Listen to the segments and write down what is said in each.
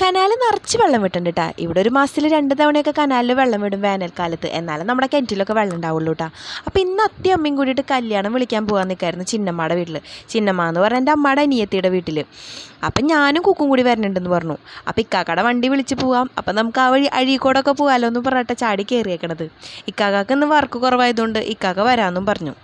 Canal നിറച്ച് വെള്ളം വിട്ടുണ്ട് ഇവിടെ ഒരു മാസത്തിൽ രണ്ട് തവണയൊക്കെ കനാലിൽ വെള്ളം വിടും വേനൽക്കാലത്ത്. എന്നാലും നമ്മുടെ കിണറ്റിലൊക്കെ വെള്ളം ഉണ്ടാവുള്ളൂ കേട്ടോ അപ്പോൾ ഇന്ന് അത്തി അമ്മയും കൂടിയിട്ട് കല്യാണം വിളിക്കാൻ പോകാൻ നിൽക്കായിരുന്നു ചിന്നമ്മയുടെ വീട്ടിൽ ചിന്നമ്മ എന്ന് പറഞ്ഞാൽ എന്റെ അമ്മയുടെ അനിയത്തിയുടെ വീട്ടിൽ അപ്പം ഞാനും കുക്കും കൂടി വരണുണ്ടെന്ന് പറഞ്ഞു. അപ്പോൾ ഇക്കാക്കട വണ്ടി വിളിച്ച് പോവാം. അപ്പം നമുക്ക് ആ വഴി അഴീക്കോടൊക്കെ പോകാമല്ലോ എന്ന് പറഞ്ഞിട്ട് ചാടി കയറിയേക്കണത് ഇക്കാക്കാക്ക് ഇന്ന് വർക്ക് കുറവായതുകൊണ്ട് ഇക്കാക്ക വരാമെന്നും പറഞ്ഞു.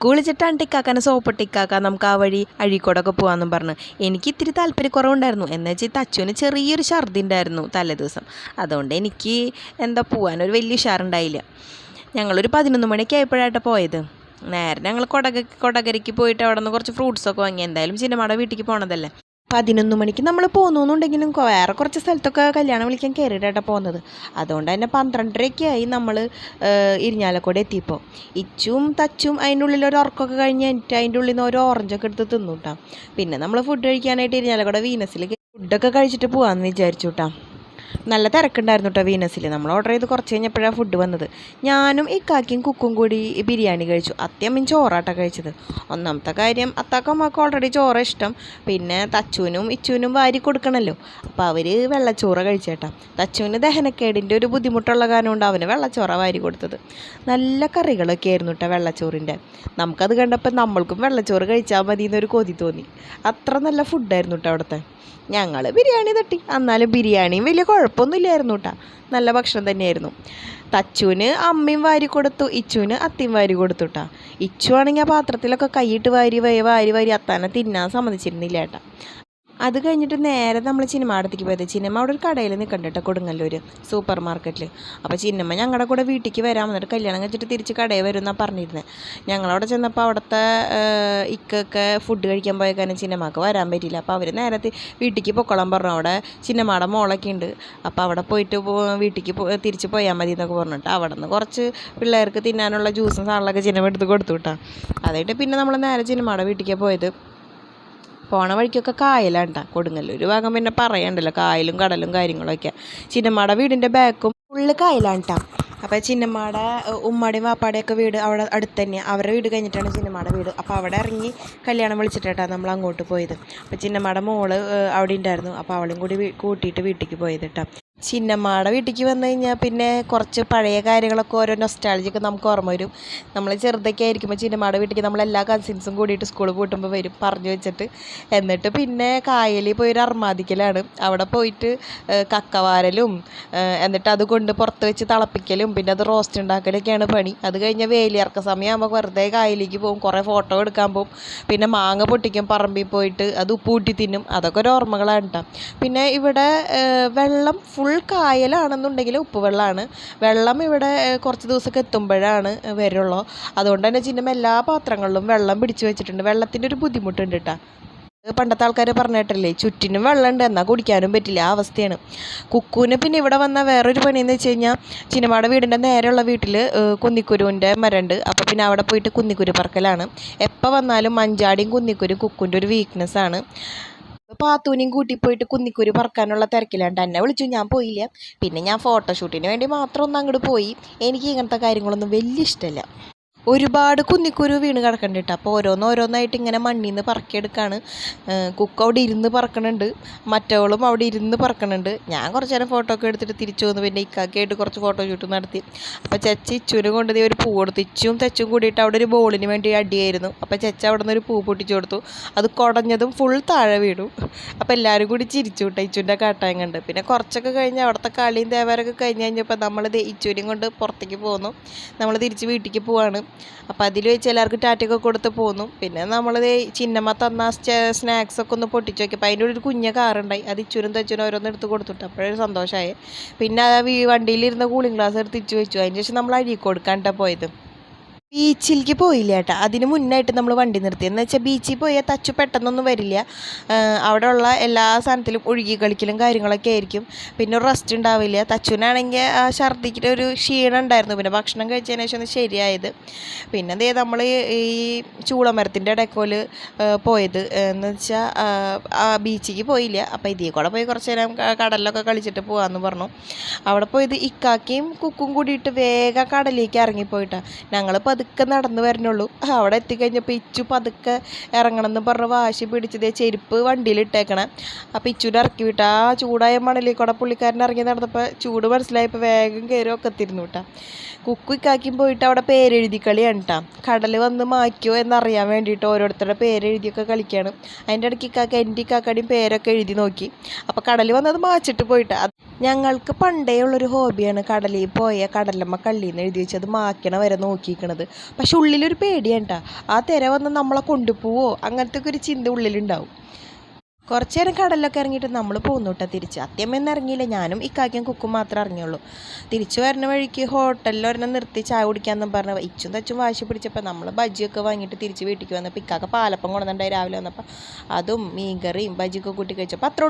കുളിച്ചിട്ടാണ് സോപ്പ് ഇക്കാക്ക നമുക്ക് ആ വഴി അഴീക്കോടൊക്കെ പോകാമെന്നും പറഞ്ഞു. എനിക്ക് ഇത്തിരി താല്പര്യക്കുറവുണ്ടായിരുന്നു. എന്ന് വെച്ചാൽ തച്ചുവിന് ചെറിയൊരു ഛർദി ഉണ്ടായിരുന്നു തലേദിവസം. അതുകൊണ്ട് എനിക്ക് എന്താ പോകാനൊരു വലിയ ഉഷാറുണ്ടായില്ല. ഞങ്ങളൊരു പതിനൊന്ന് മണിക്ക് ആയപ്പോഴായിട്ട് പോയത്. നേരെ ഞങ്ങൾ കൊടക കൊടകരയ്ക്ക് പോയിട്ട് അവിടെ നിന്ന് കുറച്ച് ഫ്രൂട്ട്സൊക്കെ വാങ്ങി. എന്തായാലും ചിന്നമ്മയുടെ വീട്ടിലേക്ക് പോണതല്ലേ. പതിനൊന്ന് മണിക്ക് നമ്മൾ പോകുന്നുണ്ടെങ്കിലും വേറെ കുറച്ച് സ്ഥലത്തൊക്കെ കല്യാണം വിളിക്കാൻ കയറിയിട്ടാണ് പോകുന്നത്. അതുകൊണ്ട് തന്നെ പന്ത്രണ്ടരയൊക്കെ ആയി നമ്മൾ ഇരിഞ്ഞാലക്കുട എത്തിയപ്പോൾ ഇച്ചും തച്ചും അതിന്റെ ഉള്ളിൽ ഒരു ഉറക്കമൊക്കെ കഴിഞ്ഞ് എനിക്ക് അതിന്റെ ഉള്ളിൽ നിന്ന് ഒരു ഓറഞ്ചൊക്കെ എടുത്ത് തിന്നു കേട്ടോ പിന്നെ നമ്മൾ ഫുഡ് കഴിക്കാനായിട്ട് ഇരിഞ്ഞാലക്കുട വീനസിൽ ഫുഡൊക്കെ കഴിച്ചിട്ട് പോകാമെന്ന് വിചാരിച്ചു കേട്ടോ നല്ല തിരക്കുണ്ടായിരുന്നു കേട്ടോ വീനസിൽ നമ്മൾ ഓർഡർ ചെയ്ത് കുറച്ച് കഴിഞ്ഞപ്പോഴാണ് ഫുഡ് വന്നത്. ഞാനും ഇക്കാക്കിയും കുക്കും കൂടി ബിരിയാണി കഴിച്ചു. അത്യമ്മയും ചോറാട്ടോ കഴിച്ചത്. ഒന്നാമത്തെ കാര്യം അത്താക്കമ്മക്ക് ഓൾറെഡി ചോറ് ഇഷ്ടം. പിന്നെ തച്ചുവിനും ഇച്ചുവിനും വാരി കൊടുക്കണമല്ലോ അപ്പോൾ അവർ വെള്ളച്ചോറ് കഴിച്ചേട്ടാ. തച്ചുവിന് ദഹനക്കേടിന്റെ ഒരു ബുദ്ധിമുട്ടുള്ള കാരണം കൊണ്ട് അവന് വെള്ളച്ചോറ വാരി കൊടുത്തത്. നല്ല കറികളൊക്കെ ആയിരുന്നു കേട്ടോ വെള്ളച്ചോറിന്റെ നമുക്കത് കണ്ടപ്പോൾ നമ്മൾക്കും വെള്ളച്ചോറ് കഴിച്ചാൽ മതി എന്നൊരു കൊതി തോന്നി. അത്ര നല്ല ഫുഡായിരുന്നു കേട്ടോ അവിടുത്തെ. ഞങ്ങൾ ബിരിയാണി തട്ടി. എന്നാലും ബിരിയാണിയും വലിയ കുഴപ്പമൊന്നുമില്ലായിരുന്നു കേട്ടോ നല്ല ഭക്ഷണം തന്നെയായിരുന്നു. തച്ചുവിന് അമ്മയും വാരി കൊടുത്തു ഇച്ചുവിന് അത്തിയും വാരി കൊടുത്തു കേട്ടോ ഇച്ചു ആണെങ്കിൽ ആ പാത്രത്തിലൊക്കെ കൈയിട്ട് വാരി വാരി വാരി വാരി അത്താനെ തിന്നാൻ സമ്മതിച്ചിരുന്നില്ല ഏട്ടാ അത് കഴിഞ്ഞിട്ട് നേരെ നമ്മൾ ചിനിമാടത്തേക്ക് പോയത്. ചിനിമ അവിടെ ഒരു കടയിൽ നിൽക്കണ്ട കേട്ടോ കൊടുങ്ങല്ലൂർ സൂപ്പർ മാർക്കറ്റിൽ അപ്പോൾ ചിന്നമ്മ ഞങ്ങളുടെ കൂടെ വീട്ടിലേക്ക് വരാൻ വന്നിട്ട് കല്യാണം കഴിച്ചിട്ട് തിരിച്ച് കടയിൽ വരും എന്നാണ് പറഞ്ഞിരുന്നത് ഞങ്ങളവിടെ ചെന്നപ്പോൾ അവിടുത്തെ ഇക്കൊക്കെ ഫുഡ് കഴിക്കാൻ പോയ കാരണം ചിന്നമ്മക്ക് വരാൻ പറ്റിയില്ല. അപ്പോൾ അവർ നേരത്തെ വീട്ടിലേക്ക് പൊക്കോളാൻ പറഞ്ഞു. അവിടെ ചിന്നമ്മയുടെ മോളൊക്കെ ഉണ്ട് അപ്പോൾ അവിടെ പോയിട്ട് വീട്ടിലേക്ക് തിരിച്ച് പോയാൽ മതി എന്നൊക്കെ പറഞ്ഞിട്ട് അവിടെ നിന്ന് കുറച്ച് പിള്ളേർക്ക് തിന്നാനുള്ള ജ്യൂസും സാധനങ്ങളൊക്കെ ചിന്നമ്മ എടുത്ത് കൊടുത്തു കേട്ടോ അതായിട്ട് പിന്നെ നമ്മൾ നേരെ ചിന്നമ്മയുടെ വീട്ടിലേക്ക് പോയത്. പോണ വഴിക്കൊക്കെ കായലാണ് കേട്ടോ കൊടുങ്ങല്ലൂർ ഭാഗം പിന്നെ പറയണ്ടല്ലോ കായലും കടലും കാര്യങ്ങളൊക്കെ. ചിന്നമ്മയുടെ വീടിന്റെ ബാക്കും ഫുള്ള് കായലാണ് കേട്ടോ അപ്പോൾ ചിന്നമ്മയുടെ ഏഹ്, ഉമ്മാടെയും വാപ്പാടെയൊക്കെ വീട് അവിടെ അടുത്ത് തന്നെയാണ് അവരുടെ വീട് കഴിഞ്ഞിട്ടാണ് ചിന്നമ്മയുടെ വീട്. അപ്പോൾ അവിടെ ഇറങ്ങി കല്യാണം വിളിച്ചിട്ടാണ് നമ്മൾ അങ്ങോട്ട് പോയത്. അപ്പോൾ ചിന്നമ്മയുടെ മോൾ അവിടെ ഉണ്ടായിരുന്നു അപ്പോൾ അവളും കൂടി കൂട്ടിയിട്ട് വീട്ടിലേക്ക് പോയത് കേട്ടോ ചിന്നമ്മയുടെ വീട്ടിലേക്ക് വന്നു കഴിഞ്ഞാൽ പിന്നെ കുറച്ച് പഴയ കാര്യങ്ങളൊക്കെ ഓരോ നൊസ്റ്റാളജിയൊക്കെ നമുക്ക് ഓർമ്മ വരും. നമ്മൾ ചെറുതൊക്കെ ആയിരിക്കുമ്പോൾ ചിന്നമ്മയുടെ വീട്ടിലേക്ക് നമ്മൾ എല്ലാ കസിൻസും കൂടിയിട്ട് സ്കൂളിൽ പൂട്ടുമ്പോൾ വരും പറഞ്ഞു വെച്ചിട്ട്. എന്നിട്ട് പിന്നെ കായലിൽ പോയി ഒരു അർമാദിക്കലാണ്. അവിടെ പോയിട്ട് കക്കവാരലും എന്നിട്ട് അത് കൊണ്ട് പുറത്ത് വെച്ച് തിളപ്പിക്കലും പിന്നെ അത് റോസ്റ്റ് ഉണ്ടാക്കലൊക്കെയാണ് പണി. അത് കഴിഞ്ഞാൽ വേലിയിറക്ക സമയമാകുമ്പോൾ വെറുതെ കായലിലേക്ക് പോകും കുറേ ഫോട്ടോ എടുക്കാൻ പോകും. പിന്നെ മാങ്ങ പൊട്ടിക്കും പറമ്പിൽ പോയിട്ട് അത് ഉപ്പൂട്ടി തിന്നും. അതൊക്കെ ഒരു ഓർമ്മകളാണ് കേട്ടോ പിന്നെ ഇവിടെ വെള്ളം ഫുൾ കായലാണെന്നുണ്ടെങ്കിൽ ഉപ്പ് വെള്ളമാണ് വെള്ളം ഇവിടെ കുറച്ച് ദിവസമൊക്കെ എത്തുമ്പോഴാണ് വരുള്ളൂ. അതുകൊണ്ട് തന്നെ ചിഹ്നം എല്ലാ പാത്രങ്ങളിലും വെള്ളം പിടിച്ചു വെച്ചിട്ടുണ്ട്. വെള്ളത്തിന്റെ ഒരു ബുദ്ധിമുട്ടുണ്ട് കേട്ടോ പണ്ടത്തെ ആൾക്കാർ പറഞ്ഞിട്ടല്ലേ ചുറ്റിനും വെള്ളമുണ്ട് എന്നാൽ കുടിക്കാനും പറ്റില്ല. ആ അവസ്ഥയാണ്. കുക്കുവിന് പിന്നെ ഇവിടെ വന്ന വേറൊരു പണിയെന്ന് വെച്ച് കഴിഞ്ഞാൽ ചിനിമാടെ വീടിന്റെ നേരെയുള്ള വീട്ടിൽ കുന്നിക്കുരുവിന്റെ മരമുണ്ട് അപ്പോൾ പിന്നെ അവിടെ പോയിട്ട് കുന്നിക്കുരു പറക്കലാണ്. എപ്പോൾ വന്നാലും മഞ്ചാടിയും കുന്നിക്കുരും കുക്കുന്റെ ഒരു വീക്ക്നെസ് ആണ്. പാത്തൂനെയും കൂട്ടി പോയിട്ട് കുന്നിക്കുരു പറക്കാനുള്ള തിരക്കിലാണ്ട് എന്നെ വിളിച്ചു. ഞാൻ പോയില്ല. പിന്നെ ഞാൻ ഫോട്ടോഷൂട്ടിന് വേണ്ടി മാത്രം ഒന്ന് അങ്ങോട്ട് പോയി. എനിക്ക് ഇങ്ങനത്തെ കാര്യങ്ങളൊന്നും വലിയ ഇഷ്ടമല്ല ഒരുപാട് കുന്നിക്കുരു വീണ് കിടക്കുന്നുണ്ട് കേട്ടോ അപ്പോൾ ഓരോന്നോരോന്നായിട്ട് ഇങ്ങനെ മണ്ണിൽ നിന്ന് പറക്കിയെടുക്കാണ് കുക്ക് അവിടെ ഇരുന്ന് പറക്കണുണ്ട്. മറ്റവളും അവിടെ ഇരുന്ന് പറക്കണുണ്ട്. ഞാൻ കുറച്ച് നേരം ഫോട്ടോ ഒക്കെ എടുത്തിട്ട് തിരിച്ചു വന്നു. പിന്നെ ഇക്കാക്കിയായിട്ട് കുറച്ച് ഫോട്ടോ ഷൂട്ട് നടത്തി. അപ്പോൾ ചച്ചി ഇച്ചുവിനെ കൊണ്ട് ദേ ഒരു പൂ കൊടുത്തു. ഇച്ചും തെച്ചും കൂടിയിട്ട് അവിടെ ഒരു ബോളിന് വേണ്ടി അടിയായിരുന്നു. അപ്പോൾ ചച്ച അവിടെ നിന്ന് ഒരു പൂ പൊട്ടിച്ചു കൊടുത്തു. അത് കുടഞ്ഞതും ഫുൾ താഴെ വീണു. അപ്പോൾ എല്ലാവരും കൂടി ചിരിച്ചു കേട്ടോ ഇച്ചുവിന്റെ കാട്ടായം കണ്ട്. പിന്നെ കുറച്ചൊക്കെ കഴിഞ്ഞ് അവിടുത്തെ കളിയും തേവാരൊക്കെ കഴിഞ്ഞ് കഴിഞ്ഞപ്പോൾ നമ്മൾ ഇച്ചുവിനെയും കൊണ്ട് പുറത്തേക്ക് പോന്നു. നമ്മൾ തിരിച്ച് വീട്ടിലേക്ക് പോവാണ്. അപ്പോൾ അതിൽ വെച്ച് എല്ലാവർക്കും ടാറ്റയൊക്കെ കൊടുത്ത് പോന്നു. പിന്നെ നമ്മൾ ചിന്നമ്മ തന്ന സ്നാക്സൊക്കെ ഒന്ന് പൊട്ടിച്ച് നോക്കിയപ്പോൾ അതിന്റെ ഒരു കുഞ്ഞ കാറുണ്ടായി അത് ഇച്ചുരും തച്ചുരും ഓരോന്ന് എടുത്ത് കൊടുത്തിട്ട്. അപ്പോഴൊരു സന്തോഷമായി പിന്നെ ആ വണ്ടിയിലിരുന്ന കൂളിംഗ് ഗ്ലാസ് എടുത്ത് ഇച്ചു വെച്ചു. അതിന് ശേഷം നമ്മൾ അഴീക്കോട് കൊടുക്കാണ്ടാണ് പോയത്. ബീച്ചിലേക്ക് പോയില്ല കേട്ടോ അതിന് മുന്നായിട്ട് നമ്മൾ വണ്ടി നിർത്തി. എന്ന് വെച്ചാൽ ബീച്ചിൽ പോയാൽ തച്ചു പെട്ടെന്നൊന്നും വരില്ല. അവിടെ ഉള്ള എല്ലാ സാധനത്തിലും ഒഴുകി കളിക്കലും കാര്യങ്ങളൊക്കെ ആയിരിക്കും. പിന്നെ റെസ്റ്റ് ഉണ്ടാവില്ല. തച്ചുവിനാണെങ്കിൽ ആ ഛർദിക്കിട്ട് ഒരു ക്ഷീണം ഉണ്ടായിരുന്നു. പിന്നെ ഭക്ഷണം കഴിച്ചതിന് ശേഷം ഒന്ന് ശരിയായത്. പിന്നെ അതേ നമ്മൾ ഈ ചൂളമരത്തിന്റെ ഇടയ്ക്കോൽ പോയത്. എന്ന് വെച്ചാൽ ആ ബീച്ചിലേക്ക് പോയില്ല. അപ്പോൾ ഇതിൽ കൂടെ പോയി കുറച്ച് നേരം കടലിലൊക്കെ കളിച്ചിട്ട് പോകാമെന്ന് പറഞ്ഞു. അവിടെ പോയത് ഇക്കാക്കിയും കുക്കും കൂടിയിട്ട് വേഗം കടലിലേക്ക് ഇറങ്ങിപ്പോയിട്ടാണ് ഞങ്ങൾ പതുക്കെ നടന്നു വരണുള്ളൂ. അവിടെ എത്തിക്കഴിഞ്ഞപ്പോൾ ഇച്ചു പതുക്കെ ഇറങ്ങണം എന്ന് പറഞ്ഞ് വാശി പിടിച്ചതേ ചെരുപ്പ് വണ്ടിയിൽ ഇട്ടേക്കണേ അപ്പോൾ ഇച്ചുവിനെ ഇറക്കി വിട്ട. ആ ചൂടായ മണലിൽ കൂടെ പുള്ളിക്കാരൻ ഇറങ്ങി നടന്നപ്പോൾ ചൂട് മനസ്സിലായപ്പോൾ വേഗം കയറി ഒക്കത്തിരുന്നു കേട്ടോ. കുക്കു ഇക്കാക്കും പോയിട്ട് അവിടെ പേരെഴുതി കളിയാണ് കേട്ടോ. കടൽ വന്ന് മാക്കിയോ എന്നറിയാൻ വേണ്ടിയിട്ട് ഓരോരുത്തരുടെ പേരെഴുതിയൊക്കെ കളിക്കുകയാണ് അതിന്റെ ഇടയ്ക്ക് ഇക്കാക്ക എന്റെ ഇക്കാക്കടിയും പേരൊക്കെ എഴുതി നോക്കി. അപ്പോൾ കടൽ വന്നത് മാച്ചിട്ട് പോയിട്ട്. ഞങ്ങൾക്ക് പണ്ടേ ഉള്ളൊരു ഹോബിയാണ് കടലിൽ പോയ കടലമ്മ കള്ളിന്ന് എഴുതി വെച്ചത് മാക്കണ വരെ നോക്കിയിരിക്കണത് പക്ഷെ ഉള്ളിലൊരു പേടിയാണ് കേട്ടോ ആ തിര വന്ന് നമ്മളെ കൊണ്ടുപോവോ? അങ്ങനത്തെ ഒരു ചിന്ത ഉള്ളിലുണ്ടാവും. കുറച്ച് നേരം കടലിലൊക്കെ ഇറങ്ങിയിട്ട് നമ്മൾ പോന്നു കേട്ടോ തിരിച്ച് അത്യമൊന്നും ഇറങ്ങിയില്ല. ഞാനും ഇക്കാക്കും കുക്കും മാത്രമേ ഇറങ്ങിയുള്ളൂ. തിരിച്ചു വരുന്ന വഴിക്ക് ഹോട്ടലിൽ ഒരെണ്ണം നിർത്തി ചായ കുടിക്കാമെന്നും പറഞ്ഞ് ഇച്ചും തച്ചും വാശി പിടിച്ചപ്പോൾ നമ്മൾ ബജ്ജിയൊക്കെ വാങ്ങിയിട്ട് തിരിച്ച് വീട്ടിലേക്ക് വന്നപ്പോൾ ഇക്കാക്ക പാലപ്പം കൊണ്ടുവന്നിട്ടുണ്ടായി രാവിലെ വന്നപ്പോൾ അതും മീൻകറിയും ബജ്ജിയൊക്കെ കൂട്ടി കഴിച്ചപ്പോൾ അത്ര